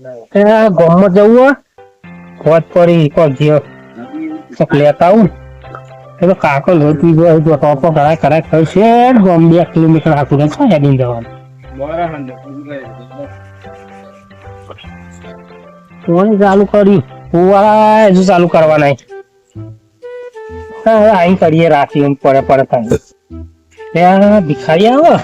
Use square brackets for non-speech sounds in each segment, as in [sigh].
એ ગામમાં જવું હોય? વાત પડી, કોક જીઓ. કોક લેતા આવું. એ તો કાકો લોટી ગયો તો ટોપો કરાય કરાય થયું છે ગામ બે કિલોમીટર આખું છે હેડીને જવાનું? ફોન ચાલુ કર્યું. ફુવારા હજુ ચાલુ કરવાના હા હવે અહીં કરીએ રાખી પડે પડે થાય. ભિખારી આવો.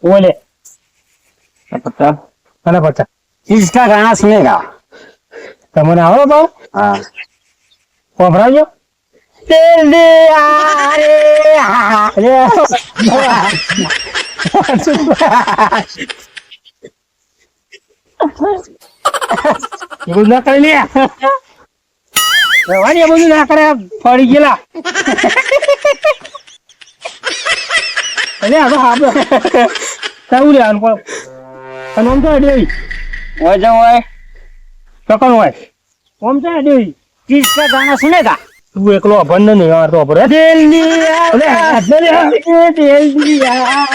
Huele. La puerta. A la. Y si está ganando su nega. Estamos તેલ દે આરે હારે બધું ના ગયેલા એટલે હા તારું લેવાનું કોણ અને આમ તો ડેવી હોય જાઉં હોય ટકન હોય આમ તો કા તું એકલો અભણ નહીં યાર તો અભરે તેલ દિયા તેલ દિયા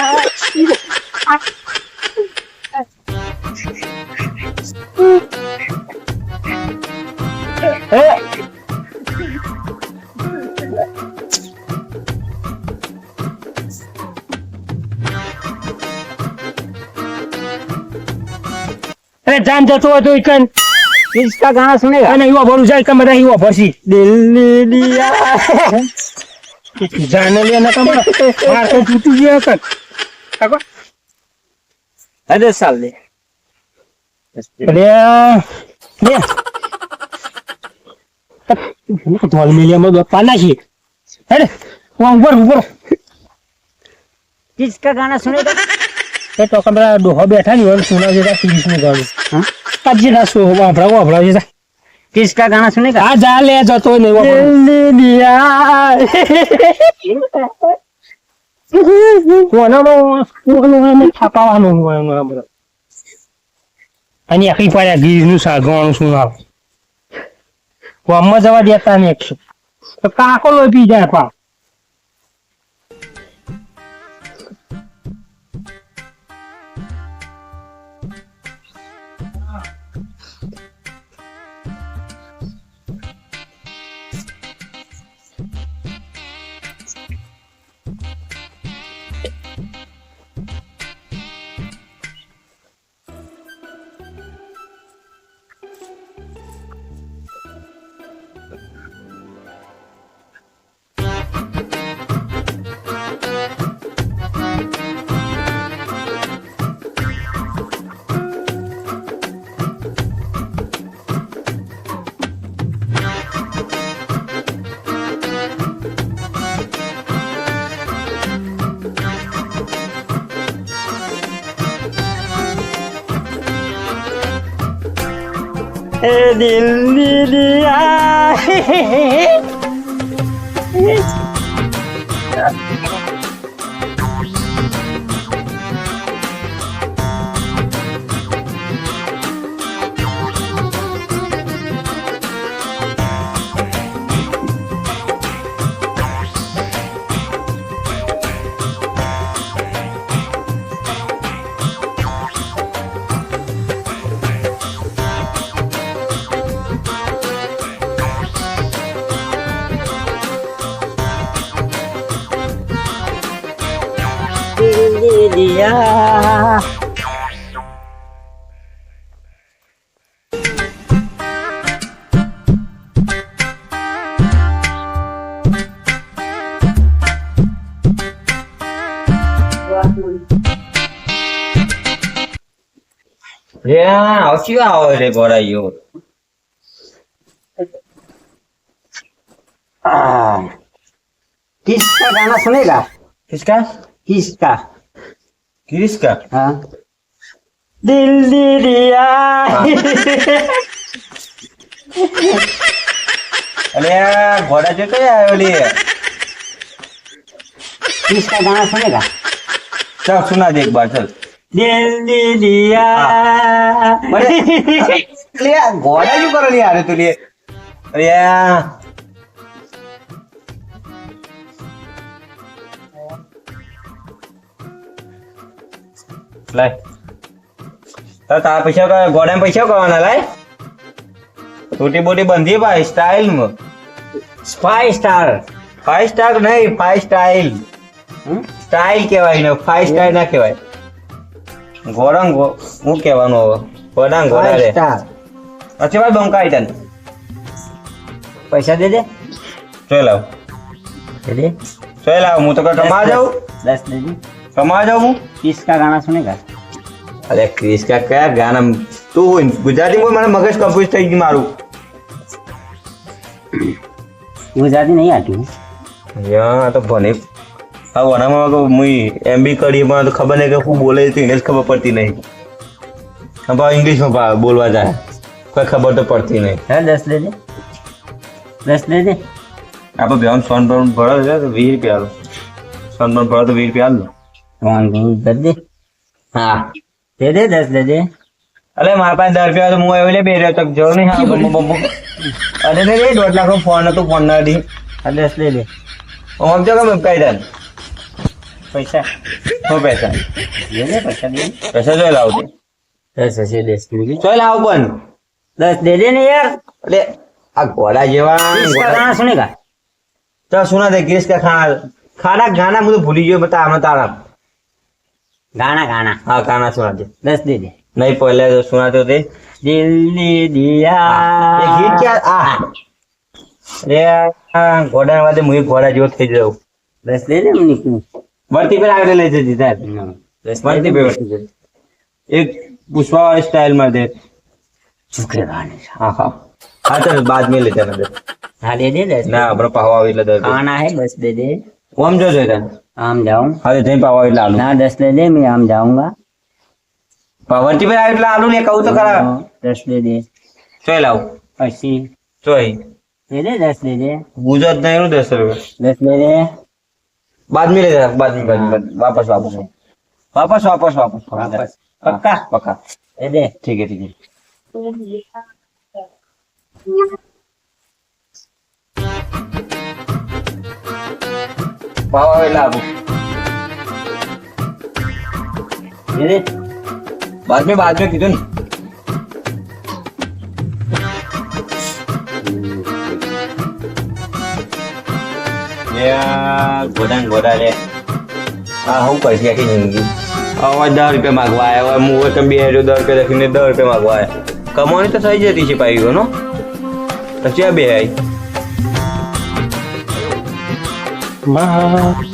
અરે જાન જતો હોય તો ઈકન किसका गाना सुनेगा અને યુવા ભરું જાય કે બધા યુવા ભરસી दिल्ली दिया જાને લે ના કમરા માર તો તૂટી ગયો કન કાકો अरे साल दे અરે ને ધોલ મિલિયમ દો પાના છે અરે હું ઉપર ઉપર किसका गाना सुनेगा એ તો કમરા ડોહો બેઠા ની હોય સુના જેતા ત્રીસ નું ગાડું પબજી ના શું વાપરાવો વાપરાવો છે કિસકા ગાણા સુને આ જા લે જતો ને કોનામાં છાપાવાનું અને આખી પાડ્યા ગીરનું સાગવાનું શું આવે? ગામમાં જવા દેતા ને કાકો લોહી પી જાય પા এ দিল দিয়া Yeah. [laughs] Yeah Yeah, I'll see how it got at you. Ah, किसका गाना सुनेगा किसका किसका ગિરીશ કા હા દિલ દિરિયા અલે ઘોડા જે કઈ આવ્યો લે ગિરીશ કા ગાના સુનેગા ચાલ સુના દે એક બાર ચાલ. દિલ દિરિયા ઘોડા શું કરો લે આરે તું લે? અરે લાય. તારા પૈસા ગોડા પૈસા કવાના લાય. ટૂટી બોટી બંધી ભાઈ style five star five star નહીં ફાઈવ સ્ટાઇલ સ્ટાઇલ કેવાય ને ફાઈવ સ્ટાર ના કહેવાય. ગોરંગ હું કહેવાનું હવે? ગોડાંગ ગોડા રે. પછી ભાઈ બંકાઈ તને. પૈસા દેજે. ચોય લાવ. દે લાવ હું તો કમાવા જાઉં દસ દેજે. दे કમા જાઉં હું किसका गाना सुनेगा અરે ક્રિસ કા કયા ગાના તું ગુજરાતીમાં મને મગજ કન્ફ્યુઝ થઈ ગયું મારું गुजराती नहीं आती हूँ યા આ તો ભણે આ વનામાં તો મુઈ એમબી કરી પણ તો ખબર નહીં કે શું બોલે છે એને જ ખબર પડતી નહીં હા ભાઈ ઇંગ્લિશમાં ભા- બોલવા જાય કોઈ ખબર તો પડતી નહીં है दस दे दे दस दे दे આપણે બેન સોન પણ ભરો છે તો વીસ રૂપિયા આલો સોન પણ ભરો તો વીસ રૂપિયા આલો અરે મારા પાસે દસ તો હું એવું લે બે રહ્યો તક નહીં હા બમ્બુ બમ્બુ અરે ફોન હતો ફોન ના દી. પૈસા. પૈસા? પૈસા દે. પૈસા જો લાવ પણ. દસ દે ને યાર. એટલે આ ઘોડા જેવા ખાના સુને કા દે ગ્રીસ કા ખાના ખાના ગાના હું ભૂલી ગયો બતા આમાં તારા. ગાણા ગાણા. હા ગાણા સુણાવજો. દસ દે દે નહીં પહેલા તો સુણાવજો તે. દિલ દિયા. ગીત ક્યાં? આ. રે ઘોડા વાદે મુઈ ઘોડા જેવો થઈ જાઉં. દસ દે દે મને વર્તી પર આગળ લઈ જતી તાર. વર્તી પર વર્તી એક પુષ્પા વાળી સ્ટાઇલમાં દે. ચૂકે ગાને હા હા. હા તો બાદ મેં લેતા નદર હા દે દે ના બરો પાવા આવી એટલે દસ ગાના હે બસ દે દે कौन जो जो इधर आम जाऊं अरे तुम पावर इतना आलू ना दस ले दे मैं आम जाऊंगा पावर टी पे आयो इतना आलू ने कहूं तो करा दस ले दे चोय लाओ पसी चोय ले दे दस ले दे गुजरात नहीं रो दस रुपये दस ले दे बाद में ले जा बाद में बाद में वापस वापस वापस वापस वापस वापस पक्का पक्का ले दे ठीक है ठीक है પાવા વેલા આવું દે દે बाद में बाद में કીધું ને યાર ગોડા ને ગોડા રે આ હું કરશે આખી જિંદગી હવે દસ રૂપિયા માગવા આવ્યા હવે હું તમે બે રહ્યો દસ રૂપિયા લખીને દસ રૂપિયા માગવા આવ્યા કમાણી તો થઈ જતી છે પાઈ નો તો ક્યાં બે આવી માં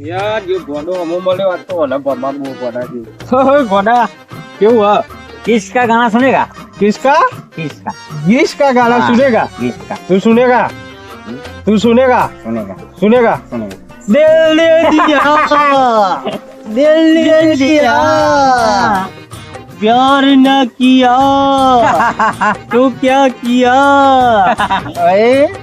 યાર જે ગોડો અમો મળ્યો આ તો ઓલા ભમા બહુ ગોડા જેવું. ગોડા કેવું હા किसका गाना सुनेगा किसका किसका गीस का गाना हाँ। सुनेगा किसका तू सुनेगा तू सुनेगा सुनेगा सुनेगा सुनेगा दिल दे दिया दिल दे दिया प्यार न किया तो क्या किया अरे